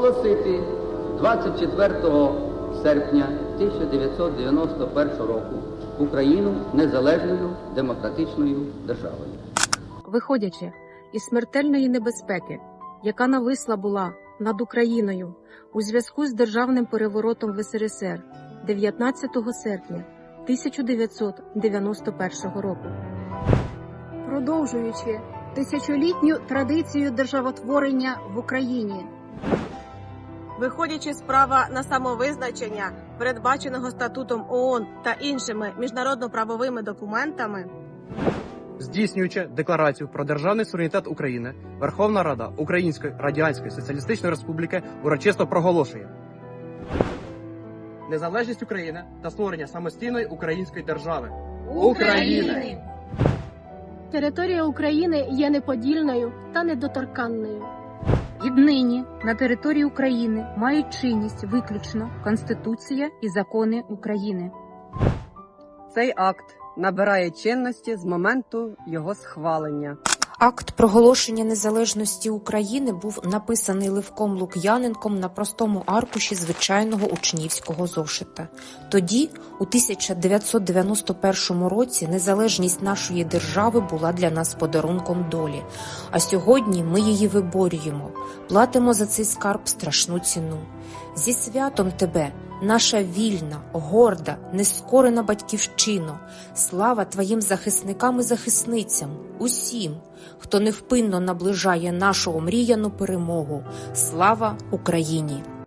24 серпня 1991 року Україну незалежною демократичною державою. Виходячи із смертельної небезпеки, яка нависла була над Україною у зв'язку з державним переворотом в СРСР 19 серпня 1991 року. продовжуючи тисячолітню традицію державотворення в Україні. Виходячи з права на самовизначення, передбаченого статутом ООН та іншими міжнародно-правовими документами, Здійснюючи декларацію про державний суверенітет України, Верховна Рада Української Радянської Соціалістичної Республіки урочисто проголошує незалежність України та створення самостійної української держави. України! Територія України є неподільною та недоторканною. Віднині на території України мають чинність виключно Конституція і закони України. Цей акт набирає чинності з моменту його схвалення. Акт проголошення незалежності України був написаний Левком Лук'яненком на простому аркуші звичайного учнівського зошита. Тоді, у 1991 році, незалежність нашої держави була для нас подарунком долі. А сьогодні ми її виборюємо, платимо за цей скарб страшну ціну. Зі святом тебе, наша вільна, горда, нескорена батьківщино, слава твоїм захисникам і захисницям, усім, хто невпинно наближає нашу омріяну перемогу. Слава Україні!